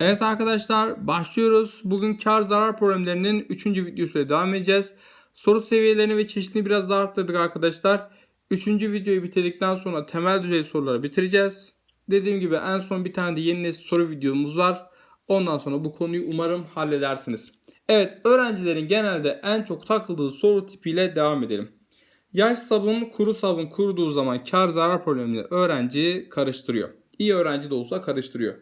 Evet arkadaşlar başlıyoruz. Bugün kar zarar problemlerinin 3. videosuyla devam edeceğiz. Soru seviyelerini ve çeşitini biraz daha arttırdık arkadaşlar. 3. videoyu bitirdikten sonra temel düzey soruları bitireceğiz. Dediğim gibi en son bir tane de yeni nesil soru videomuz var. Ondan sonra bu konuyu umarım halledersiniz. Evet öğrencilerin genelde en çok takıldığı soru tipiyle devam edelim. Yaş sabun, kuru sabun kuruduğu zaman kar zarar problemini öğrenci karıştırıyor. İyi öğrenci de olsa karıştırıyor.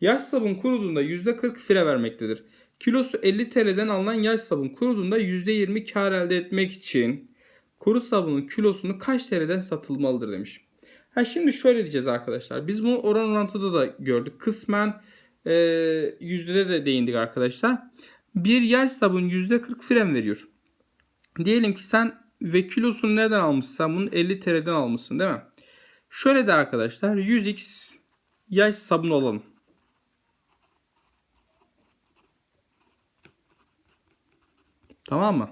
Yaş sabun kuruduğunda %40 fire vermektedir. Kilosu 50 TL'den alınan yaş sabun kuruduğunda %20 kar elde etmek için kuru sabunun kilosunu kaç TL'den satılmalıdır demiş. Ha şimdi şöyle diyeceğiz arkadaşlar. Biz bunu oran orantıda da gördük. Kısmen e, yüzdede de değindik arkadaşlar. Bir yaş sabun %40 fren veriyor. Diyelim ki sen ve kilosunu nereden almışsın? Bunun 50 TL'den almışsın değil mi? Şöyle de arkadaşlar 100x yaş sabun alalım. Tamam mı?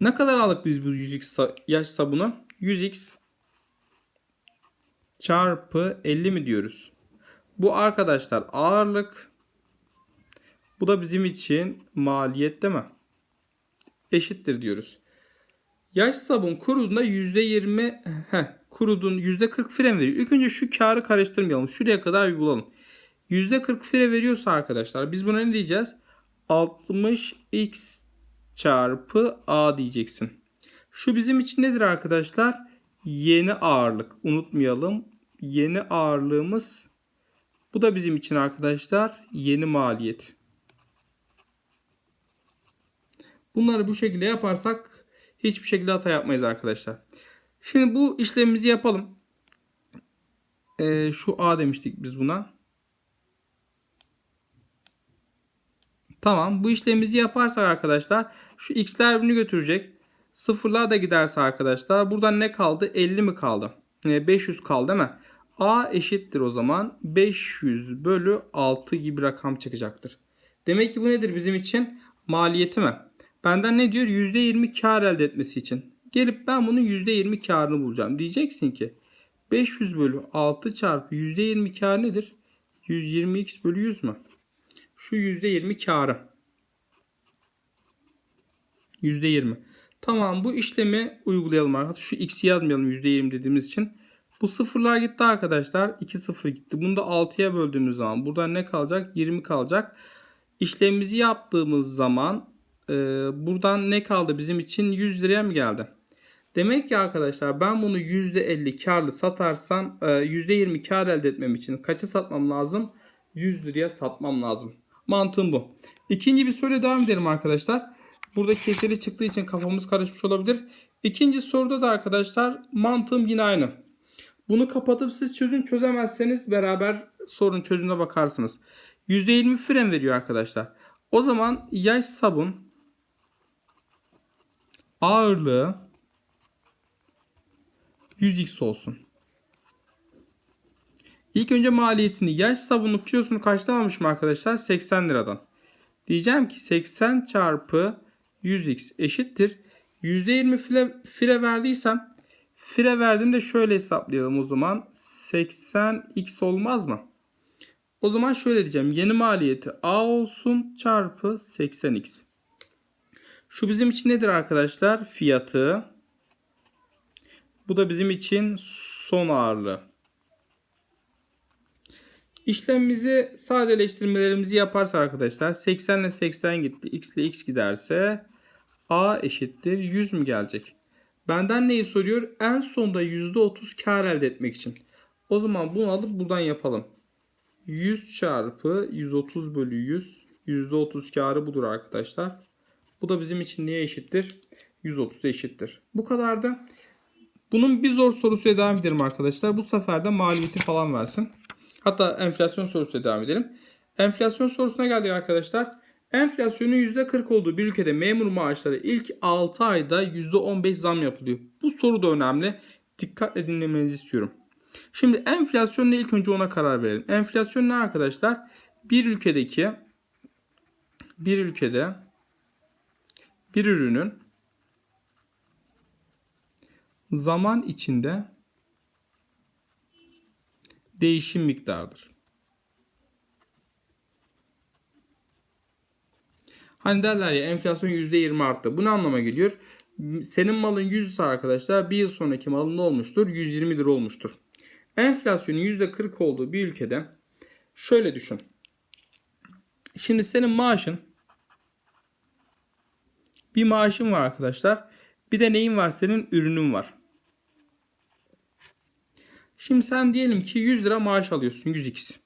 Ne kadar aldık biz bu 100x sa- yaş sabunu? 100x çarpı 50 mi diyoruz? Bu arkadaşlar ağırlık. Bu da bizim için maliyet değil mi? Eşittir diyoruz. Yaş sabun kuruduğunda %20 heh, kurudun %40 fren veriyor. İlk önce şu karı karıştırmayalım. Şuraya kadar bir bulalım. %40 fire veriyorsa arkadaşlar biz buna ne diyeceğiz? 60x çarpı a diyeceksin. Şu bizim için nedir arkadaşlar? Yeni ağırlık. Unutmayalım. Yeni ağırlığımız bu da bizim için arkadaşlar yeni maliyet. Bunları bu şekilde yaparsak hiçbir şekilde hata yapmayız arkadaşlar. Şimdi bu işlemimizi yapalım. Ee, şu A demiştik biz buna. Tamam bu işlemimizi yaparsak arkadaşlar şu x'ler birbirini götürecek. Sıfırlar da giderse arkadaşlar buradan ne kaldı? 50 mi kaldı? Ee, 500 kaldı değil mi? A eşittir o zaman 500 bölü 6 gibi rakam çıkacaktır. Demek ki bu nedir bizim için? Maliyeti mi? Benden ne diyor? %20 kar elde etmesi için. Gelip ben bunun %20 karını bulacağım. Diyeceksin ki 500 bölü 6 çarpı %20 kar nedir? 120x bölü 100 mü? Şu %20 karı. %20. Tamam bu işlemi uygulayalım arkadaşlar. Şu x'i yazmayalım %20 dediğimiz için. Bu sıfırlar gitti arkadaşlar. 2 sıfır gitti. Bunu da 6'ya böldüğümüz zaman buradan ne kalacak? 20 kalacak. İşlemimizi yaptığımız zaman e, buradan ne kaldı bizim için? 100 liraya mı geldi? Demek ki arkadaşlar ben bunu %50 karlı satarsam e, %20 kar elde etmem için kaça satmam lazım? 100 liraya satmam lazım. Mantığım bu. İkinci bir soruyla devam edelim arkadaşlar. Burada kesiri çıktığı için kafamız karışmış olabilir. İkinci soruda da arkadaşlar mantığım yine aynı. Bunu kapatıp siz çözün çözemezseniz beraber sorun çözümüne bakarsınız. %20 fren veriyor arkadaşlar. O zaman yaş sabun ağırlığı 100x olsun. İlk önce maliyetini yaş sabunun kilosunu kaçtan almışım arkadaşlar? 80 liradan. Diyeceğim ki 80 çarpı 100x eşittir. %20 fire, fire verdiysem fire verdiğimde şöyle hesaplayalım o zaman. 80x olmaz mı? O zaman şöyle diyeceğim. Yeni maliyeti A olsun çarpı 80x. Şu bizim için nedir arkadaşlar? Fiyatı. Bu da bizim için son ağırlığı. İşlemimizi sadeleştirmelerimizi yaparsa arkadaşlar 80 ile 80 gitti. X ile X giderse A eşittir 100 mü gelecek? Benden neyi soruyor? En sonda %30 kar elde etmek için. O zaman bunu alıp buradan yapalım. 100 çarpı 130 bölü 100 %30 karı budur arkadaşlar. Bu da bizim için neye eşittir? 130 eşittir. Bu kadardı. Bunun bir zor sorusuyla devam edelim arkadaşlar. Bu sefer de maliyeti falan versin. Hatta enflasyon sorusuyla devam edelim. Enflasyon sorusuna geldik arkadaşlar. Enflasyonun %40 olduğu bir ülkede memur maaşları ilk 6 ayda %15 zam yapılıyor. Bu soru da önemli. Dikkatle dinlemenizi istiyorum. Şimdi enflasyon ne ilk önce ona karar verelim. Enflasyon ne arkadaşlar? Bir ülkedeki bir ülkede bir ürünün zaman içinde değişim miktarıdır. Hani derler ya enflasyon %20 arttı. Bu ne anlama geliyor? Senin malın 100 ise arkadaşlar bir yıl sonraki malın ne olmuştur? 120 lira olmuştur. Enflasyonun %40 olduğu bir ülkede şöyle düşün. Şimdi senin maaşın bir maaşın var arkadaşlar. Bir de neyin var senin? Ürünün var. Şimdi sen diyelim ki 100 lira maaş alıyorsun 100x.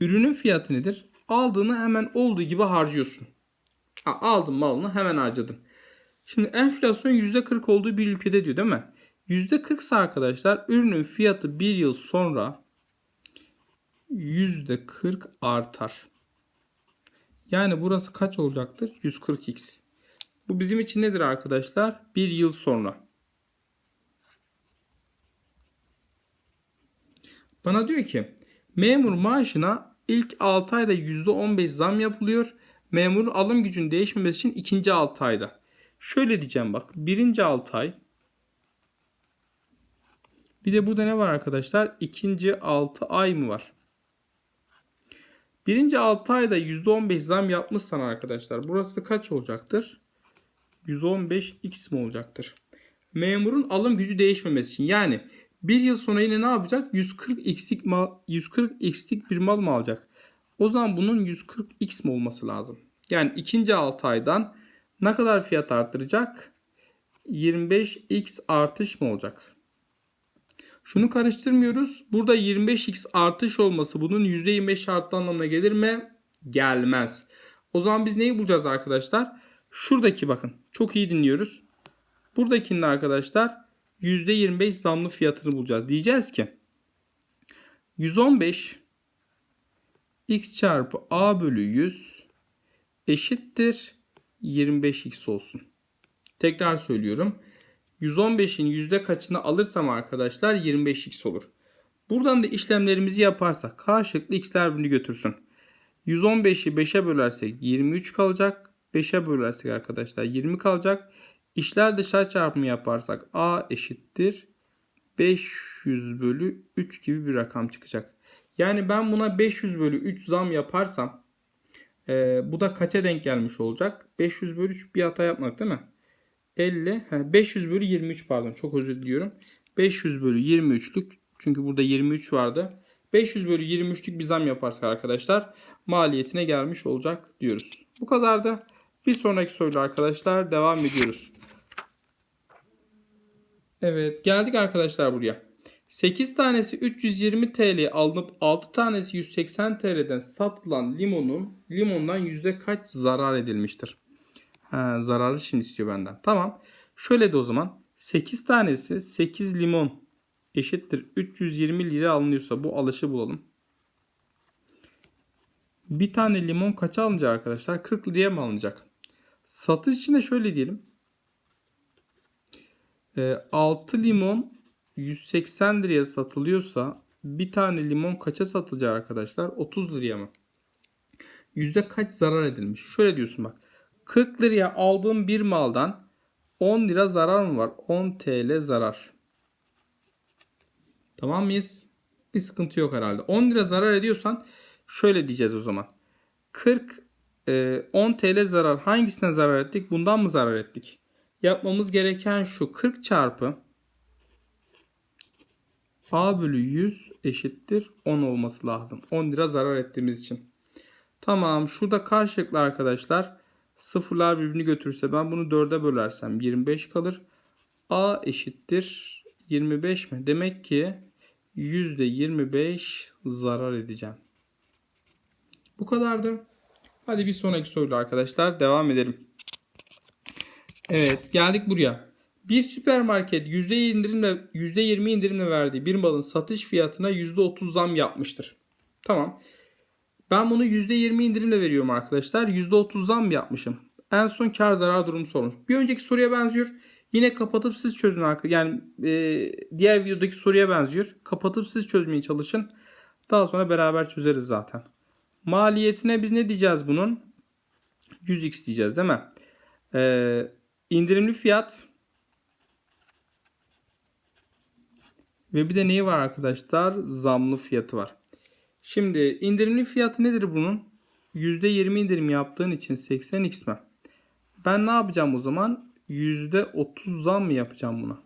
Ürünün fiyatı nedir? Aldığını hemen olduğu gibi harcıyorsun. Ha, aldın malını hemen harcadın. Şimdi enflasyon %40 olduğu bir ülkede diyor değil mi? %40 ise arkadaşlar ürünün fiyatı bir yıl sonra %40 artar. Yani burası kaç olacaktır? 140x. Bu bizim için nedir arkadaşlar? Bir yıl sonra. Bana diyor ki memur maaşına ilk 6 ayda %15 zam yapılıyor. Memurun alım gücünün değişmemesi için ikinci 6 ayda. Şöyle diyeceğim bak. Birinci 6 ay. Bir de burada ne var arkadaşlar? İkinci 6 ay mı var? Birinci 6 ayda %15 zam yapmışsan arkadaşlar burası kaç olacaktır? 115x mi olacaktır? Memurun alım gücü değişmemesi için yani bir yıl sonra yine ne yapacak? 140x'lik mal 140x'lik bir mal mı alacak? O zaman bunun 140x mi olması lazım? Yani ikinci 6 aydan ne kadar fiyat arttıracak? 25x artış mı olacak? Şunu karıştırmıyoruz. Burada 25x artış olması bunun %25 arttı anlamına gelir mi? Gelmez. O zaman biz neyi bulacağız arkadaşlar? Şuradaki bakın. Çok iyi dinliyoruz. Buradakinin arkadaşlar %25 zamlı fiyatını bulacağız. Diyeceğiz ki 115 x çarpı a bölü 100 eşittir 25x olsun. Tekrar söylüyorum. 115'in yüzde kaçını alırsam arkadaşlar 25x olur. Buradan da işlemlerimizi yaparsak karşılıklı x'ler birbirini götürsün. 115'i 5'e bölersek 23 kalacak. 5'e bölersek arkadaşlar 20 kalacak. İşler dışarı çarpımı yaparsak a eşittir 500 bölü 3 gibi bir rakam çıkacak. Yani ben buna 500 bölü 3 zam yaparsam e, bu da kaça denk gelmiş olacak? 500 bölü 3 bir hata yapmadık değil mi? 50, he, 500 bölü 23 pardon çok özür diliyorum. 500 bölü 23'lük çünkü burada 23 vardı. 500 bölü 23'lük bir zam yaparsak arkadaşlar maliyetine gelmiş olacak diyoruz. Bu kadar da bir sonraki soruyla arkadaşlar devam ediyoruz. Evet geldik arkadaşlar buraya. 8 tanesi 320 TL alınıp 6 tanesi 180 TL'den satılan limonun limondan yüzde kaç zarar edilmiştir? Ha, zararı şimdi istiyor benden. Tamam. Şöyle de o zaman 8 tanesi 8 limon eşittir 320 lira alınıyorsa bu alışı bulalım. Bir tane limon kaça alınacak arkadaşlar? 40 liraya mı alınacak? Satış için de şöyle diyelim. 6 limon 180 liraya satılıyorsa bir tane limon kaça satılacak arkadaşlar? 30 liraya mı? Yüzde kaç zarar edilmiş? Şöyle diyorsun bak. 40 liraya aldığım bir maldan 10 lira zarar mı var? 10 TL zarar. Tamam mıyız? Bir sıkıntı yok herhalde. 10 lira zarar ediyorsan şöyle diyeceğiz o zaman. 40 e, 10 TL zarar hangisinden zarar ettik? Bundan mı zarar ettik? Yapmamız gereken şu 40 çarpı A bölü 100 eşittir 10 olması lazım. 10 lira zarar ettiğimiz için. Tamam şurada karşılıklı arkadaşlar sıfırlar birbirini götürürse ben bunu 4'e bölersem 25 kalır. A eşittir 25 mi? Demek ki %25 zarar edeceğim. Bu kadardı. Hadi bir sonraki soruyla arkadaşlar devam edelim. Evet geldik buraya. Bir süpermarket %20 indirimle %20 indirimle verdiği bir malın satış fiyatına %30 zam yapmıştır. Tamam. Ben bunu %20 indirimle veriyorum arkadaşlar. %30 zam yapmışım. En son kar zarar durumu sormuş. Bir önceki soruya benziyor. Yine kapatıp siz çözün arkadaşlar. Yani e, diğer videodaki soruya benziyor. Kapatıp siz çözmeye çalışın. Daha sonra beraber çözeriz zaten. Maliyetine biz ne diyeceğiz bunun? 100x diyeceğiz değil mi? Ee, indirimli fiyat ve bir de neyi var arkadaşlar? Zamlı fiyatı var. Şimdi indirimli fiyatı nedir bunun? %20 indirim yaptığın için 80x mi? Ben ne yapacağım o zaman? %30 zam mı yapacağım buna?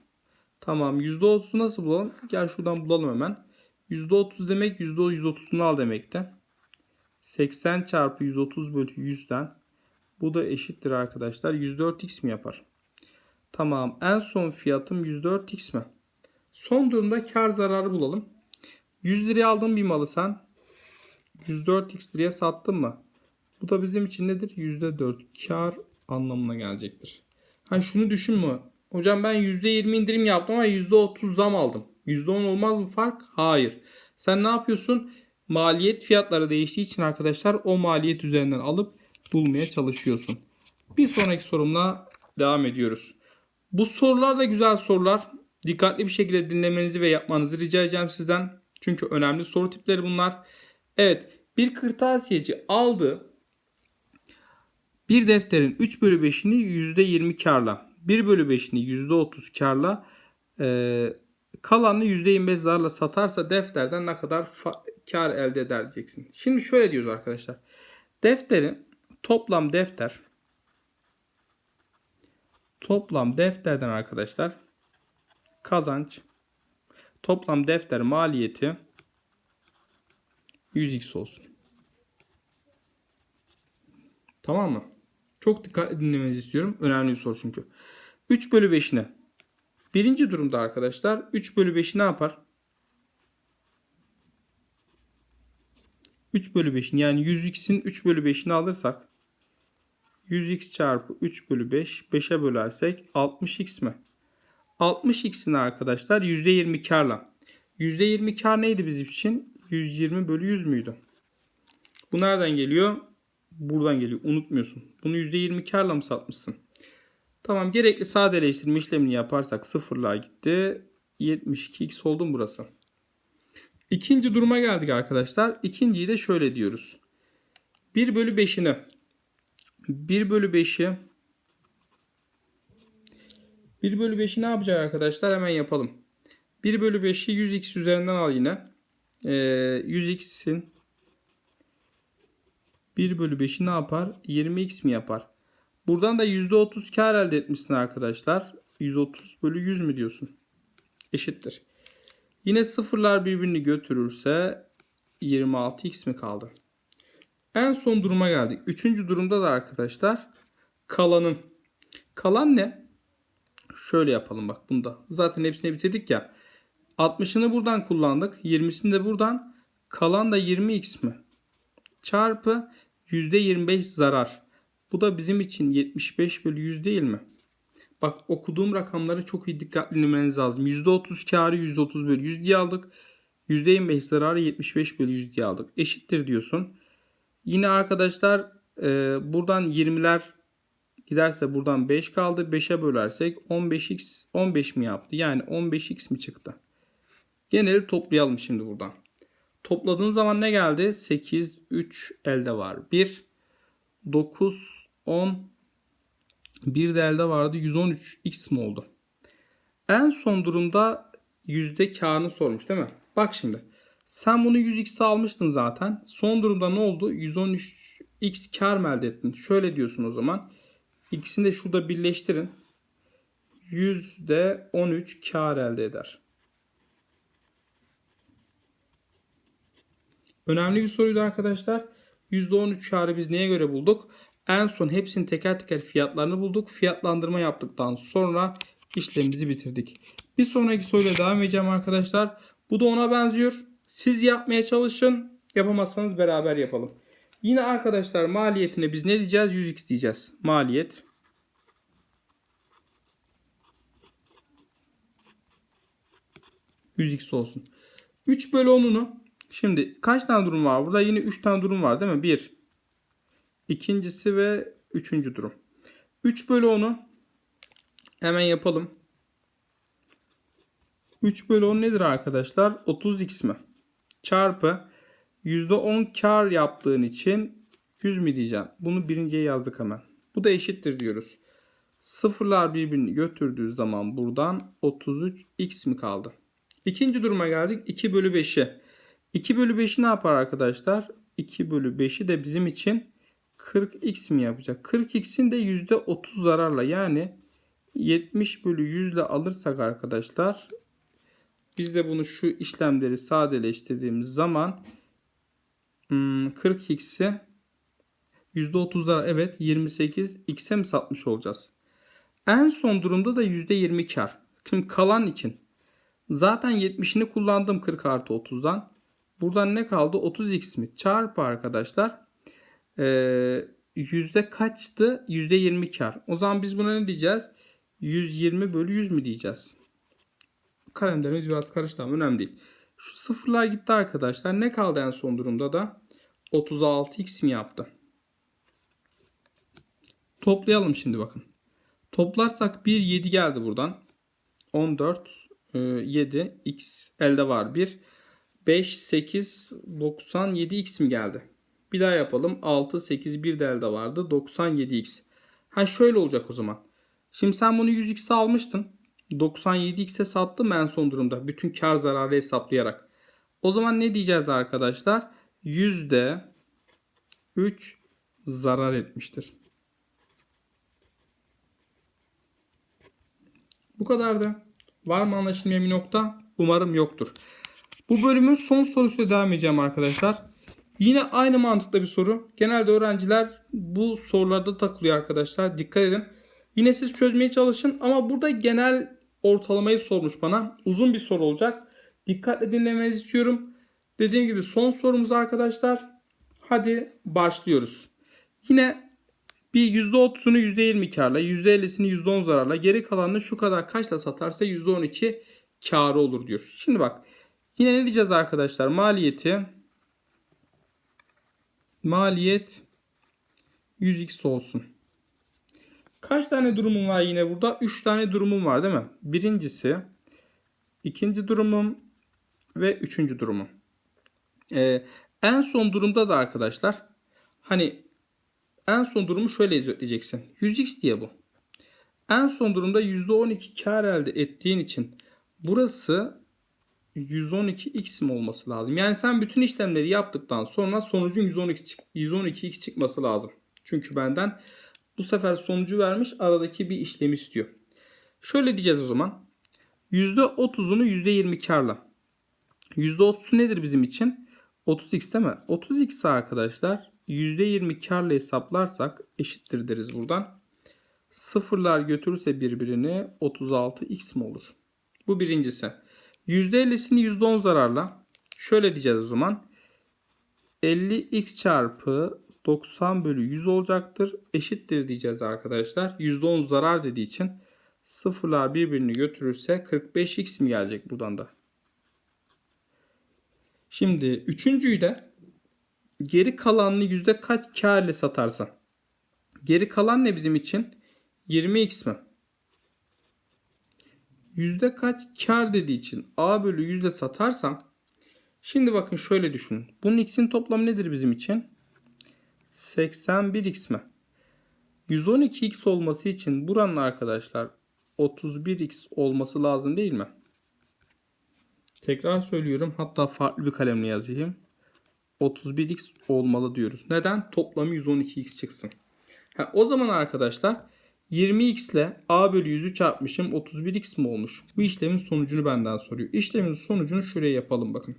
Tamam %30'u nasıl bulalım? Gel şuradan bulalım hemen. %30 demek %130'unu al demekti. 80 çarpı 130 bölü 100'den bu da eşittir arkadaşlar. 104x mi yapar? Tamam. En son fiyatım 104x mi? Son durumda kar zararı bulalım. 100 liraya aldığın bir malı sen 104x liraya sattın mı? Bu da bizim için nedir? %4 kar anlamına gelecektir. Ha şunu düşünme. Hocam ben %20 indirim yaptım ama %30 zam aldım. %10 olmaz mı fark? Hayır. Sen ne yapıyorsun? Maliyet fiyatları değiştiği için arkadaşlar o maliyet üzerinden alıp bulmaya çalışıyorsun. Bir sonraki sorumla devam ediyoruz. Bu sorular da güzel sorular. Dikkatli bir şekilde dinlemenizi ve yapmanızı rica edeceğim sizden. Çünkü önemli soru tipleri bunlar. Evet bir kırtasiyeci aldı. Bir defterin 3 bölü 5'ini %20 karla, 1 bölü 5'ini %30 karla, e, kalanını %25 zararla satarsa defterden ne kadar kar elde eder diyeceksin. Şimdi şöyle diyoruz arkadaşlar. Defterin toplam defter toplam defterden arkadaşlar kazanç toplam defter maliyeti 100x olsun. Tamam mı? Çok dikkatli dinlemenizi istiyorum. Önemli bir soru çünkü. 3 bölü 5'ine. Birinci durumda arkadaşlar 3 bölü 5'i ne yapar? 3 bölü 5'in yani 100x'in 3 bölü 5'ini alırsak 100x çarpı 3 bölü 5 5'e bölersek 60x mi? 60x'in arkadaşlar %20 karla. %20 kar neydi bizim için? 120 bölü 100 müydü? Bu nereden geliyor? Buradan geliyor. Unutmuyorsun. Bunu %20 karla mı satmışsın? Tamam gerekli sadeleştirme işlemini yaparsak sıfırlar gitti. 72x oldu mu burası? İkinci duruma geldik arkadaşlar. İkinciyi de şöyle diyoruz. 1 bölü 5'ini 1 bölü 5'i 1 bölü 5'i ne yapacak arkadaşlar? Hemen yapalım. 1 bölü 5'i 100x üzerinden al yine. Ee, 100x'in 1 bölü 5'i ne yapar? 20x mi yapar? Buradan da %30 kar elde etmişsin arkadaşlar. 130 bölü 100 mü diyorsun? Eşittir. Yine sıfırlar birbirini götürürse 26x mi kaldı? En son duruma geldik. Üçüncü durumda da arkadaşlar kalanın. Kalan ne? Şöyle yapalım bak bunda. Zaten hepsini bitirdik ya. 60'ını buradan kullandık. 20'sini de buradan. Kalan da 20x mi? Çarpı %25 zarar. Bu da bizim için 75 bölü 100 değil mi? Bak okuduğum rakamları çok iyi dikkatli dinlemeniz lazım. %30 karı %30 bölü 100 diye aldık. %25 zararı 75 bölü 100 diye aldık. Eşittir diyorsun. Yine arkadaşlar e, buradan 20'ler giderse buradan 5 kaldı. 5'e bölersek 15x 15 mi yaptı? Yani 15x mi çıktı? Geneli toplayalım şimdi buradan. Topladığın zaman ne geldi? 8, 3 elde var. 1, 9, 10, bir de elde vardı 113x mi oldu? En son durumda yüzde karını sormuş değil mi? Bak şimdi. Sen bunu 100x almıştın zaten. Son durumda ne oldu? 113x kar mı elde ettin? Şöyle diyorsun o zaman. İkisini de şurada birleştirin. Yüzde 13 kar elde eder. Önemli bir soruydu arkadaşlar. %13 karı biz neye göre bulduk? En son hepsini teker teker fiyatlarını bulduk. Fiyatlandırma yaptıktan sonra işlemimizi bitirdik. Bir sonraki soruyla devam edeceğim arkadaşlar. Bu da ona benziyor. Siz yapmaya çalışın. Yapamazsanız beraber yapalım. Yine arkadaşlar maliyetine biz ne diyeceğiz? 100x diyeceğiz. Maliyet. x olsun. 3 bölü 10'unu şimdi kaç tane durum var burada? Yine 3 tane durum var değil mi? 1 İkincisi ve üçüncü durum. 3 bölü 10'u hemen yapalım. 3 bölü 10 nedir arkadaşlar? 30x mi? Çarpı %10 kar yaptığın için 100 mi diyeceğim. Bunu birinciye yazdık hemen. Bu da eşittir diyoruz. Sıfırlar birbirini götürdüğü zaman buradan 33x mi kaldı? İkinci duruma geldik. 2 bölü 5'e. 2 bölü 5'i ne yapar arkadaşlar? 2 bölü 5'i de bizim için 40x mi yapacak? 40x'in de %30 zararla yani 70 bölü 100 ile alırsak arkadaşlar biz de bunu şu işlemleri sadeleştirdiğimiz zaman hmm, 40x'i %30'lar evet 28 x'e mi satmış olacağız? En son durumda da %20 kar. Şimdi kalan için zaten 70'ini kullandım 40 artı 30'dan. Buradan ne kaldı? 30x mi? Çarpı arkadaşlar. Ee, yüzde kaçtı? Yüzde 20 kar. O zaman biz buna ne diyeceğiz? 120 bölü 100 mü diyeceğiz? Kalemlerimiz biraz karıştı ama önemli değil. Şu sıfırlar gitti arkadaşlar. Ne kaldı en son durumda da? 36x mi yaptı? Toplayalım şimdi bakın. Toplarsak 1 7 geldi buradan. 14 e, 7 x elde var 1. 5 8 97 x mi geldi? Bir daha yapalım. 6 8 1 de elde vardı. 97 x. Ha şöyle olacak o zaman. Şimdi sen bunu 100 x'e almıştın. 97 x'e sattım en son durumda. Bütün kar zararı hesaplayarak. O zaman ne diyeceğiz arkadaşlar? Yüzde 3 zarar etmiştir. Bu kadardı. Var mı anlaşılmayan bir nokta? Umarım yoktur. Bu bölümün son sorusuyla devam edeceğim arkadaşlar. Yine aynı mantıkta bir soru. Genelde öğrenciler bu sorularda takılıyor arkadaşlar. Dikkat edin. Yine siz çözmeye çalışın ama burada genel ortalamayı sormuş bana. Uzun bir soru olacak. Dikkatle dinlemenizi istiyorum. Dediğim gibi son sorumuz arkadaşlar. Hadi başlıyoruz. Yine bir %30'unu %20 karla, %50'sini %10 zararla, geri kalanını şu kadar kaçla satarsa %12 karı olur diyor. Şimdi bak yine ne diyeceğiz arkadaşlar? Maliyeti maliyet 100x olsun. Kaç tane durumum var yine burada? 3 tane durumum var değil mi? Birincisi, ikinci durumum ve üçüncü durumum. Ee, en son durumda da arkadaşlar hani en son durumu şöyle özetleyeceksin. 100x diye bu. En son durumda %12 kar elde ettiğin için burası 112x mi olması lazım? Yani sen bütün işlemleri yaptıktan sonra sonucun 112 çık 112x çıkması lazım. Çünkü benden bu sefer sonucu vermiş aradaki bir işlem istiyor. Şöyle diyeceğiz o zaman. %30'unu %20 karla. %30'u nedir bizim için? 30x değil mi? 30x arkadaşlar %20 karla hesaplarsak eşittir deriz buradan. Sıfırlar götürürse birbirini 36x mi olur? Bu birincisi. %50'sini %10 zararla. Şöyle diyeceğiz o zaman. 50x çarpı 90 bölü 100 olacaktır. Eşittir diyeceğiz arkadaşlar. %10 zarar dediği için sıfırlar birbirini götürürse 45x mi gelecek buradan da? Şimdi üçüncüyü de geri kalanını yüzde kaç kar ile satarsan. Geri kalan ne bizim için? 20x mi? Yüzde kaç kar dediği için a bölü yüzde satarsam şimdi bakın şöyle düşünün. Bunun x'in toplamı nedir bizim için? 81x mi? 112x olması için buranın arkadaşlar 31x olması lazım değil mi? Tekrar söylüyorum. Hatta farklı bir kalemle yazayım. 31x olmalı diyoruz. Neden? Toplamı 112x çıksın. Ha, o zaman arkadaşlar 20x ile a bölü 100'ü çarpmışım 31x mi olmuş? Bu işlemin sonucunu benden soruyor. İşlemin sonucunu şuraya yapalım bakın.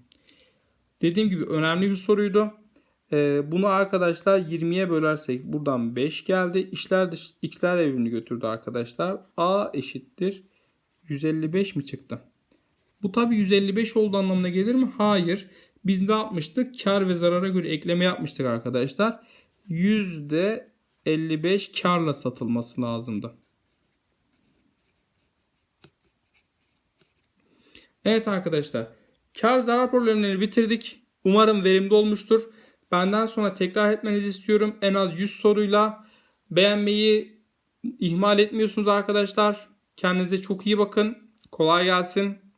Dediğim gibi önemli bir soruydu. Ee, bunu arkadaşlar 20'ye bölersek buradan 5 geldi. İşler dış, x'ler birbirini götürdü arkadaşlar. a eşittir 155 mi çıktı? Bu tabi 155 olduğu anlamına gelir mi? Hayır. Biz ne yapmıştık? Kar ve zarara göre ekleme yapmıştık arkadaşlar. %55 karla satılması lazımdı. Evet arkadaşlar. Kar zarar problemlerini bitirdik. Umarım verimli olmuştur. Benden sonra tekrar etmenizi istiyorum. En az 100 soruyla. Beğenmeyi ihmal etmiyorsunuz arkadaşlar. Kendinize çok iyi bakın. Kolay gelsin.